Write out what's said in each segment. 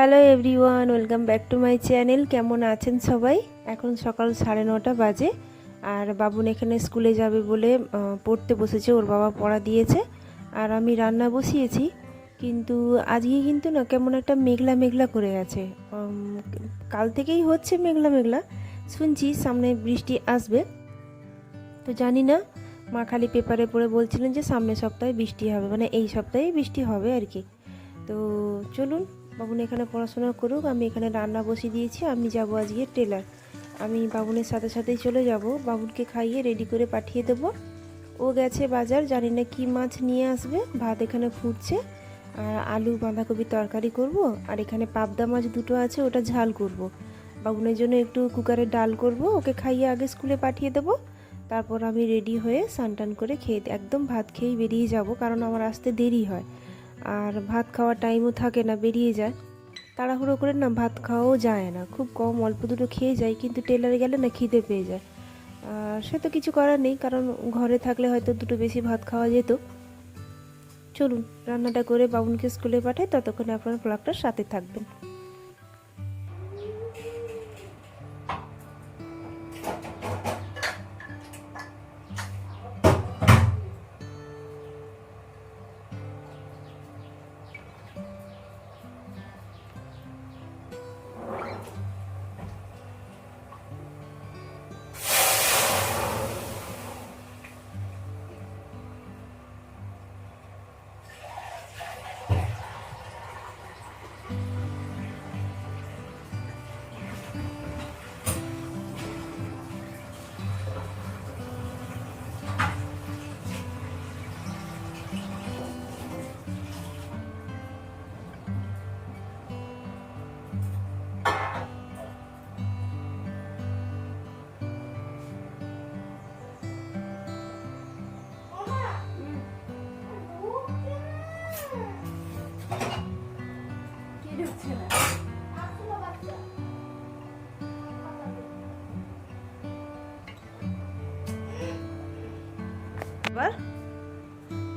Hello everyone welcome back to my channel. কেমন আছেন সবাই? এখন সকাল সাড়ে নটা বাজে আর বাবুন এখানে স্কুলে যাবে বলে পড়তে বসেছে ওর বাবা পড়া দিয়েছে আর আমি রান্না বসিয়েছি। কিন্তু আজকে কিন্তু না কেমন একটা মেঘলা মেঘলা করে উম, কাল থেকেই হচ্ছে মেঘলা মেঘলা। শুনছি সামনে বৃষ্টি আসবে। তো জানি না মা খালি পেপারে পড়ে বলছিলেন যে সামনের সপ্তাহে বৃষ্টি হবে মানে এই সপ্তাহেই বৃষ্টি হবে আর কি। তো চলুন বাবুন এখানে পড়াশোনা করুক, আমি এখানে রান্না বসিয়ে দিয়েছি, আমি যাব আজকে টেলার। আমি বাবুনের সাথে সাথেই চলে যাব, বাবুনকে খাইয়ে রেডি করে পাঠিয়ে দেব। ও গেছে বাজার, জানি না কি মাছ নিয়ে আসবে, ভাত এখানে ফুটছে, আর আলু বাঁধাকপি তরকারি করব, আর এখানে পাবদা মাছ দুটো আছে, ওটা ঝাল করব। বাবুনের জন্য একটু কুকারে ডাল করব, ওকে খাইয়ে আগে স্কুলে পাঠিয়ে দেবো। তারপর আমি রেডি হয়ে স্নান করে খেয়ে, একদম ভাত খেয়েই বেরিয়ে যাব, কারণ আমার আসতে দেরি হয়। আর ভাত খাওয়ার টাইমও থাকে না, বেরিয়ে যায়। তাড়াহুড়ো করে না ভাত খাওয়াও যায় না। খুব কম অল্প দুটো খেয়ে যায়, কিন্তু টেলারে গেলে না খিদে পেয়ে যায়। আর সে তো কিছু করার নেই, কারণ ঘরে থাকলে হয়তো দুটো বেশি ভাত খাওয়া যেত। চলুন, রান্নাটা করে বাবুনকে স্কুলে পাঠাই, ততক্ষণে আপনার ব্লগটার সাথে থাকবেন।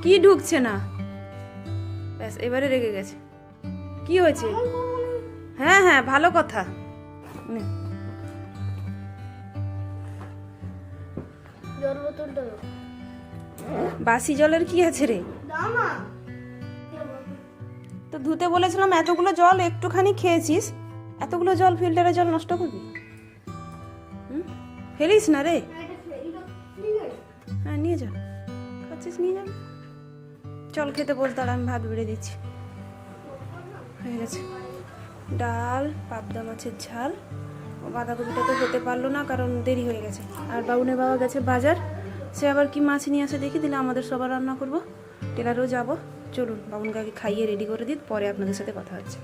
কি ঢুকছে না? ব্যাস এবারে রেগে গেছে। কি হয়েছে? হ্যাঁ হ্যাঁ ভালো কথা। বাসি জলের কি আছে রে? তো ধুতে বলেছিলাম এতগুলো জল একটুখানি খেয়েছিস এতগুলো জল ফিল্টারের জল নষ্ট করবি? হুম? ফেলিস না রে? হ্যাঁ নিয়ে যা। খাচ্ছিস নিয়ে যাবি চল খেতে বস, দাঁড়া, আমি ভাত বেড়ে দিচ্ছি। হয়ে গেছে। ডাল, পাবদা মাছের ঝাল। বাঁধাকপিটা তো হতে পারল না, কারণ দেরি হয়ে গেছে। আর বাবুনের বাবা গেছে বাজার। সে আবার কি মাছ নিয়ে আসে দেখি, দিলে আমাদের সবার রান্না করব। টেলারও যাব। চলুন বাবুনকে আগে খাইয়ে রেডি করে দিই, পরে আপনাদের সাথে কথা হচ্ছে।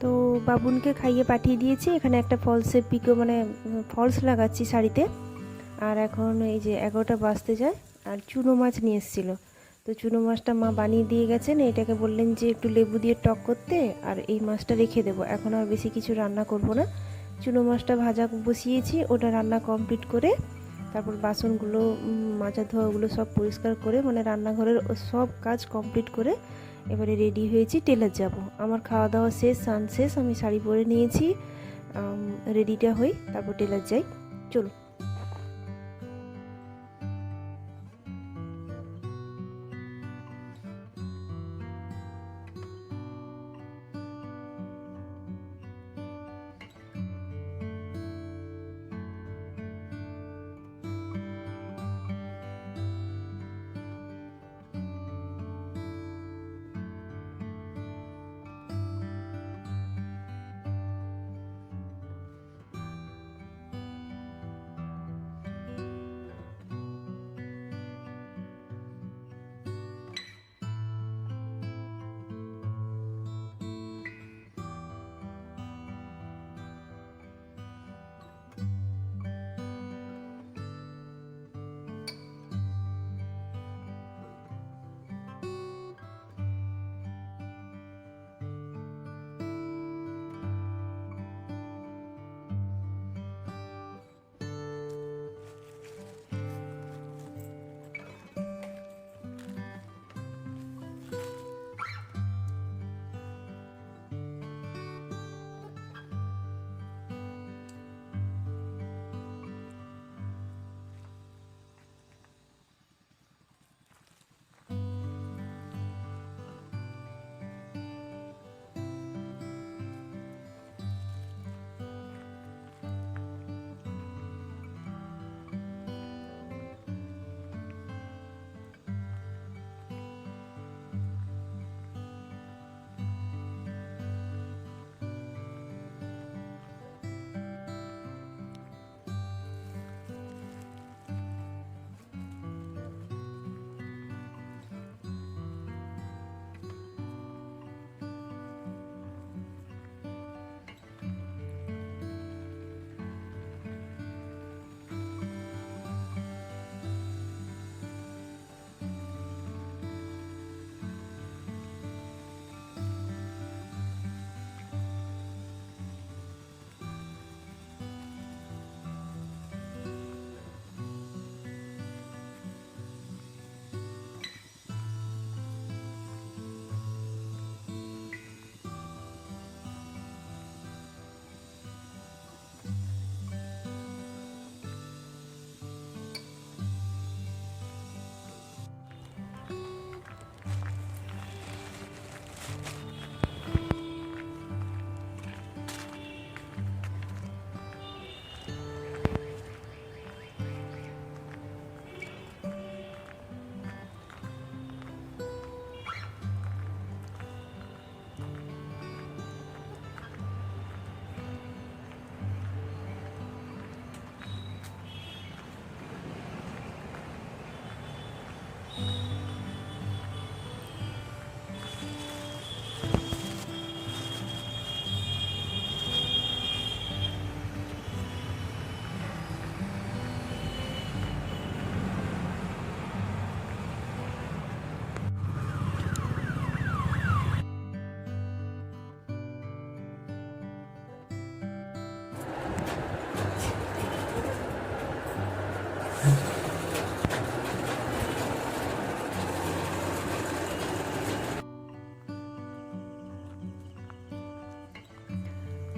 তো বাবুনকে খাইয়ে পাঠিয়ে দিয়েছি। এখানে একটা ফলসের পিকো মানে ফলস লাগাচ্ছি শাড়িতে। আর এখন এই যে এগারোটা বাজতে যায়, আর চুনো মাছ নিয়ে এসেছিল। তো চুনো মাছটা মা বানিয়ে দিয়ে গেছেন, এটাকে বললেন যে একটু লেবু দিয়ে টক করতে, আর এই মাছটা রেখে দেবো। এখন আর বেশি কিছু রান্না করব না। চুনো মাছটা ভাজা বসিয়েছি, ওটা রান্না কমপ্লিট করে, তারপর বাসনগুলো মাজা ধোয়াগুলো সব পরিষ্কার করে মানে রান্নাঘরের সব কাজ কমপ্লিট করে, এবারে রেডি হয়েছি, টেলার যাব। আমার খাওয়া দাওয়া শেষ সান শেষ, আমি শাড়ি পরে নিয়েছি রেডিটা হই, তারপর টেলার যাই। চলো।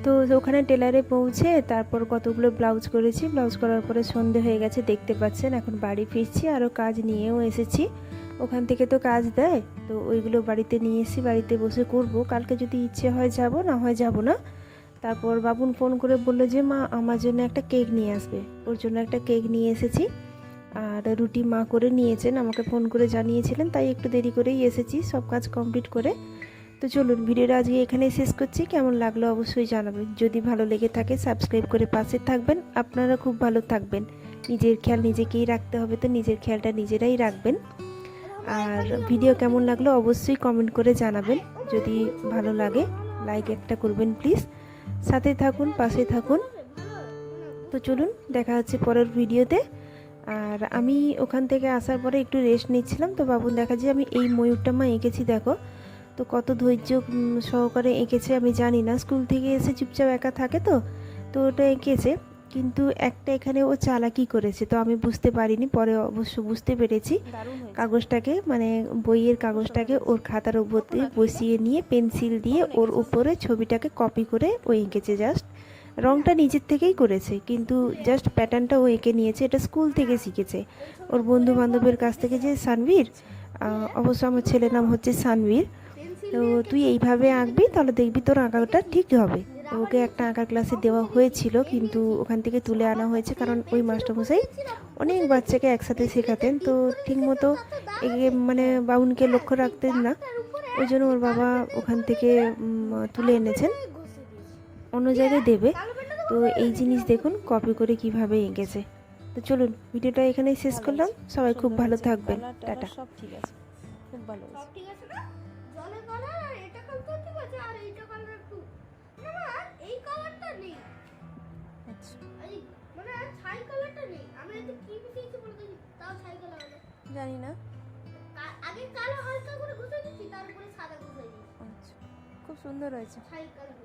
তো ওখানে টেলারে পৌঁছে তারপর কতগুলো ব্লাউজ করেছি। ব্লাউজ করার পরে সন্ধে হয়ে গেছে, দেখতে পাচ্ছেন এখন বাড়ি ফিরছি আরও কাজ নিয়েও এসেছি। ওখান থেকে তো কাজ দেয়, তো ওইগুলো বাড়িতে নিয়ে এসেছি বাড়িতে বসে করব। কালকে যদি ইচ্ছে হয় যাব, না হয় যাব না। তারপর বাবুন ফোন করে বলল যে, মা, আমার জন্য একটা কেক নিয়ে আসবে। ওর জন্য একটা কেক নিয়ে এসেছি। আর রুটি মা করে নিয়েছেন, আমাকে ফোন করে জানিয়েছিলেন, তাই একটু দেরি করেই এসেছি, সব কাজ কমপ্লিট করে। তো চলুন ভিডিওটা আজকে এখানেই শেষ করছি। কেমন লাগল অবশ্যই জানাবেন। যদি ভালো লেগে থাকে সাবস্ক্রাইব করে পাশে থাকবেন। আপনারা খুব ভালো থাকবেন। নিজের খেয়াল নিজেকেই রাখতে হবে তো নিজের খেয়ালটা নিজেরাই রাখবেন। আর ভিডিও কেমন লাগল অবশ্যই কমেন্ট করে জানাবেন। যদি ভালো লাগে লাইক একটা করবেন প্লিজ সাথে থাকুন, পাশে থাকুন। তো চলুন, দেখা হচ্ছে পরের ভিডিওতে। আর আমি ওখান থেকে আসার পরে একটু রেস্ট নিচ্ছিলাম। তো বাবুন দেখা যায় আমি এই ময়ূরটা মা এঁকেছি, দেখো। তো কত ধৈর্য সহকারে এঁকেছে আমি জানি না। স্কুল থেকে এসে চুপচাপ একা থাকে তো তো ওটা এঁকেছে। কিন্তু একটা এখানে ও চালাকি করেছে তো আমি বুঝতে পারিনি। পরে অবশ্য বুঝতে পেরেছি। কাগজটাকে মানে বইয়ের কাগজটাকে ওর খাতার উপর দিয়ে বসিয়ে নিয়ে পেন্সিল দিয়ে ওর উপরে ছবিটাকে কপি করে ও এঁকেছে জাস্ট। রংটা নিজের থেকেই করেছে কিন্তু জাস্ট প্যাটার্নটা ও এঁকে নিয়েছে। এটা স্কুল থেকে শিখেছে। ওর বন্ধু বান্ধবের কাছ থেকে যে সানভীর অবশ্য আমার ছেলের নাম হচ্ছে সানভীর তো তুই এইভাবে আঁকবি তাহলে দেখবি তোর আঁকাটা ঠিক হবে। ওকে একটা আঁকার ক্লাসে দেওয়া হয়েছিল কিন্তু ওখান থেকে তুলে আনা হয়েছে কারণ ওই মাস্টারমশাই অনেক বাচ্চাকে একসাথে শেখাতেন। তো ঠিকমতো একে মানে বাউনকে লক্ষ্য রাখতেন না। ওই জন্য ওর বাবা ওখান থেকে তুলে এনেছেন। অন্য জায়গায় দেবে। তো এই জিনিস দেখুন কপি করে কীভাবে এঁকেছে। তো চলুন ভিডিওটা এখানেই শেষ করলাম। সবাই খুব ভালো থাকবেন। টাটা। সব ঠিক আছে। খুব ভালো সব ঠিক আছে কালো হালকা করে ঘষে দিচ্ছি তারপরে সাদা ঘষে দিচ্ছি। আচ্ছা খুব সুন্দর হয়েছে। কালার